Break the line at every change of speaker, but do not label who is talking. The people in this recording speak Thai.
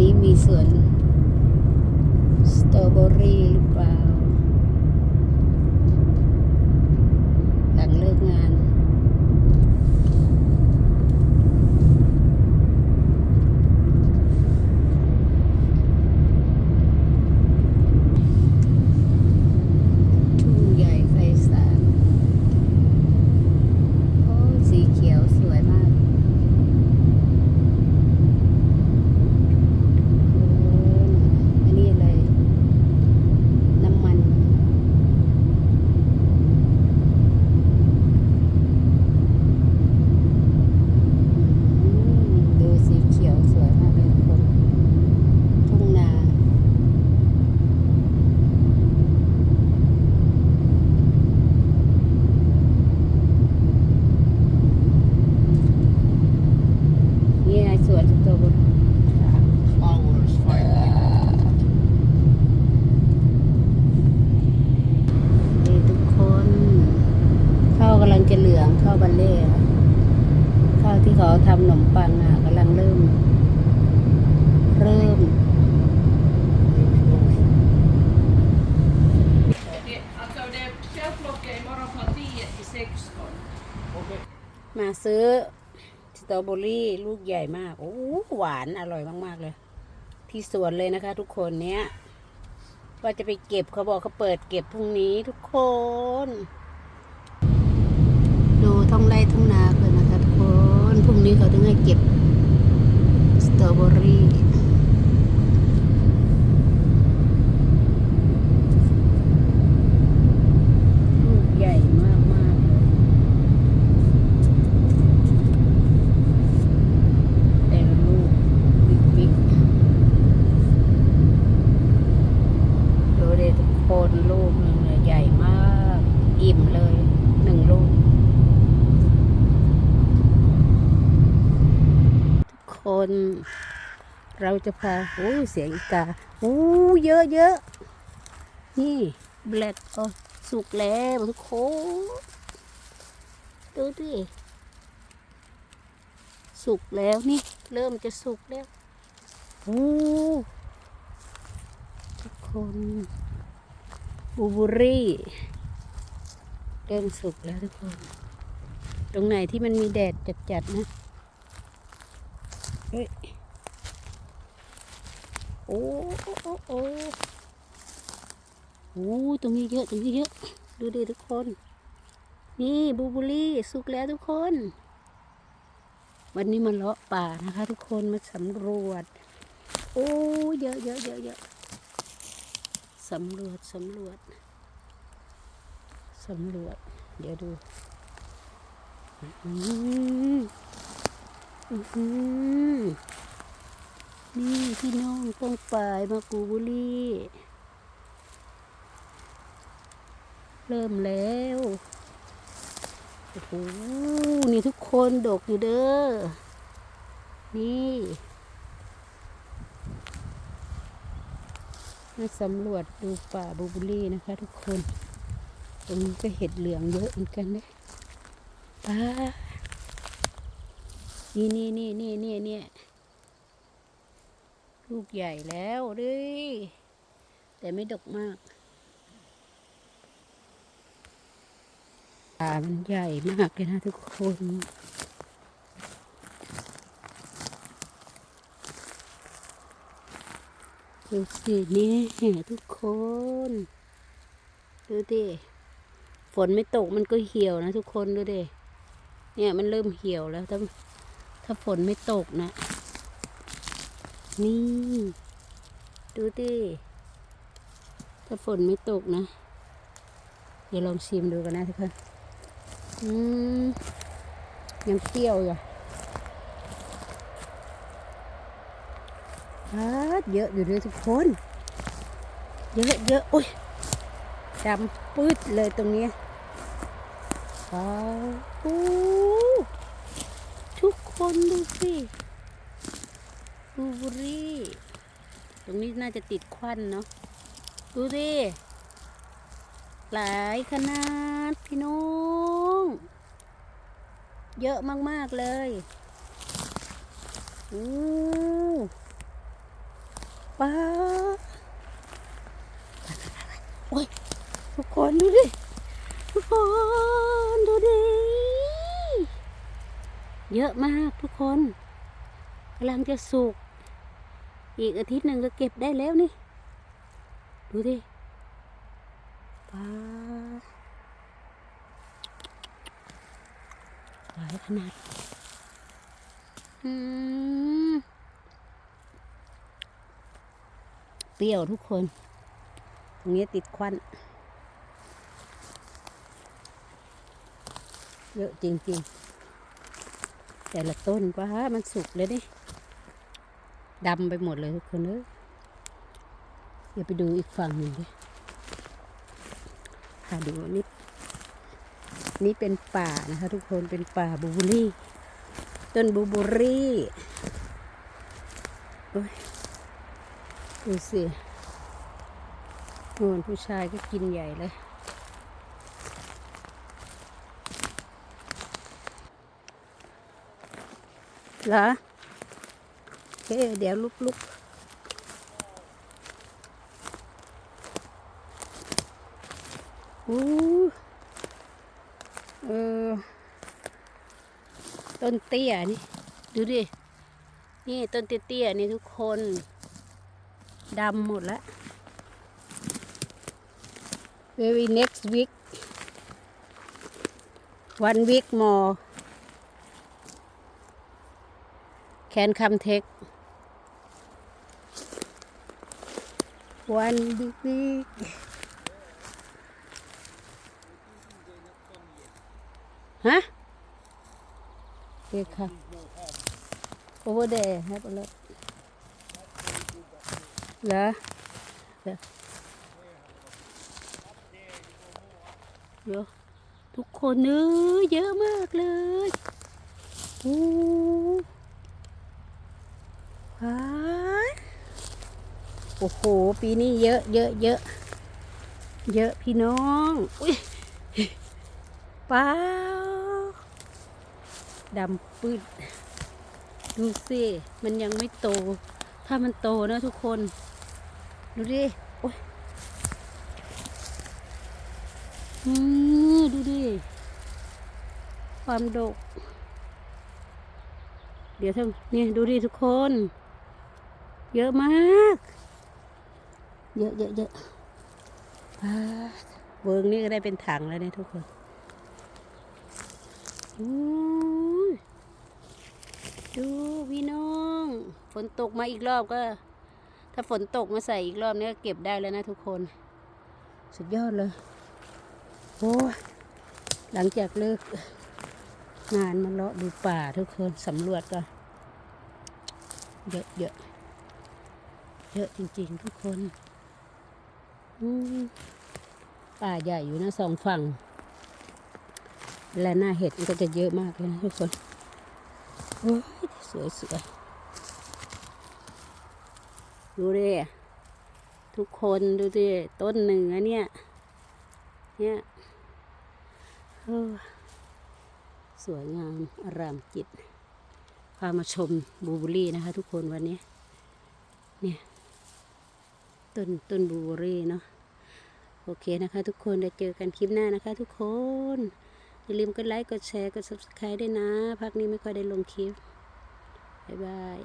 นี้มีสวนสตรอเบอรี่หรือเปล่า หลังเลิกงาน ทุ่งใหญ่ไฟสานโอ้สีเขียวสวยมากโอ้อันนี้อะไร น้ำมัน อืมดูสีเขียวสวยมากเลยทุกคน ทุ่งนา นี่ไงสวนสตรอเบอรี่
Flowers, fine.
นี่ทุกคนข้าวกำลังจะเหลืองข้าวบัลเล่ค่ะข้าวที่เขาทำขนมปังอะกำลังเริ่ม เริ่ม
Det, alltså det är fjällplocka imorgon från 10 till 16.
Okej.
มาซื้อสตรอเบอรี่ลูกใหญ่มาก โอ้หวานอร่อยมาก ๆ เลย ที่สวนเลยนะคะ ทุกคนเนี้ยว่าจะไปเก็บเขาบอกเขาเปิดเก็บพรุ่งนี้ทุกคน ดูท้องไร่ทุ่งนาเลยนะคะทุกค นี้เขาถึงให้เก็บสตรอเบอรี่ลูกใหญ่มากๆเลยแต่ลูกบิ๊กบิ๊กดูเด็ทุกคนลูกหนึ่งเนี่ยใหญ่มาก อิ่มเลยหนึ่งลูก ทุกคน เราจะพาโอ้เสียงอีกาโอ้เยอะเยอะนี่แบล็คโอ้สุกแล้วทุกคนดูดิสุกแล้วนี่ เริ่มจะสุกแล้วโอ้ทุกคนบูเบอรี่เริ่มสุกแล้วทุกคน ตรงไหนที่มันมีแดดจัดๆนะ เฮ้ย โอ้โอ้โอ้โอ้โอ้ตรงนี้เยอะ ตรงนี้เยอะ ดูดิทุกคน นี่บูบอรี่สุกแล้วทุกคน วันนี้มาเลาะป่านะคะ ทุกคนมาสำรวจ โอ้เยอะเยอะเยอะเยอะสำรวจสำรวจสำรวจ เดี๋ยวดูอืม นี่พี่น้องต้องปายมากูบุรีเริ่มแล้ว โอ้โห นี่ทุกคนดกอยู่เด้อ นี่มาสำรวจดูป่าบูบุรี่นะคะทุกคน ตรงนี้ก็เห็ดเหลืองเยอะเหมือนกันนะป้า นี่นี่นี่นี่นี่นี่ลูกใหญ่แล้วด้วยแต่ไม่ดกมากป่ามันใหญ่มากเลยนะทุกคนดูสินี่ทุกคน ดูดิฝนไม่ตกมันก็เหี่ยวนะทุกคนดูดิเนี่ยมันเริ่มเหี่ยวแล้วถ้า ถ้าฝนไม่ตกนะ นี่ ดูดิ ถ้าฝนไม่ตกนะ เดี๋ยวลองชิมดูกันนะทุกคน อืม ยังเปรี้ยวอยู่เยอะอยู่ด้วยทุกคน เยอะเยอะโอ้ยดำปืดเลยตรงนี้ยว้าวอู้ คนดูสิบลูเบอรี่ ตรงนี้น่าจะติดควันเนาะ ดูดิ หลายขนาดพี่น้อง เยอะมาก ๆ เลยอู้ป้าโอ้ยทุกคนดูดิ ทุกคนดูดิ เยอะมากทุกคนกำลังจะสุก อีกอาทิตย์หนึ่งก็เก็บได้แล้วนี่ ดูดิป้าหลายขนาดเปรี้ยวทุกคน ตรงนี้ติดควัน เยอะจริงๆ แต่ละต้นป้ามันสุกเลยดิดำไปหมดเลยทุกคนเอ้ยเดี๋ยวไปดูอีกฝั่งหนึ่งดิหาดูนี่นี่เป็นป่านะคะ ทุกคนเป็นป่าบูบอร์รี่ ต้นบูบอร์รี่โอ้ยดูสิโน่นผู้ชายก็กินใหญ่เลย เหรอเคเดี๋ยวลุกลุกอู้เออต้นเตี้ยนี่ ดูดิ นี่ต้นเตี้ยๆนี่ทุกคนดำหมดแล้ว very next week one week more can come take one big week ฮะโอเคค่ะ over there have a look เหรอเหรอเยอะทุกคนเนื้อเยอะมากเลยโอ้ โอ้โห ปีนี้เยอะเยอะเยอะเยอะพี่น้อง อุ้ยป้าดำปืดดูสิมันยังไม่โต ถ้ามันโตนะทุกคน ดูดิ โอ้ยดูดิ ความดก เดี๋ยวถ้าเนี่ดูดิทุกคน เยอะมาก เยอะเยอะเยอะอ่าเวิงนี่ก็ได้เป็นถังแล้วเนี่ยทุกคนดูพี่น้อง ฝนตกมาอีกรอบก็ ถ้าฝนตกมาใส่อีกรอบนี้ก็เก็บได้แล้วนะทุกคน สุดยอดเลยโอ้หลังจากเลิกงานมาเลาะดูป่าทุกคนสำรวจก็เยอะเยอะ เยอะจริง ๆ ทุกคนป่าใหญ่อยู่นะสองฝั่ง และหน้าเห็ดก็จะเยอะมากเลยนะทุกคนโอ้ยสวยสวยดูดิทุกคนดูดิต้นหนึ่งอะเนี่ย เนี่ยเออสวยงามอารามจิตพามาชมบูเบอร์รี่นะคะ ทุกคนวันนี้ เนี่ย ต้นต้นบูเบอร์รี่เนาะโอเคนะคะทุกคนเดี๋ยวเจอกันคลิปหน้านะคะ ทุกคน อย่าลืมกดไลค์กดแชร์กด subscribe ด้วยนะ พักนี้ไม่ค่อยได้ลงคลิป บ๊ายบาย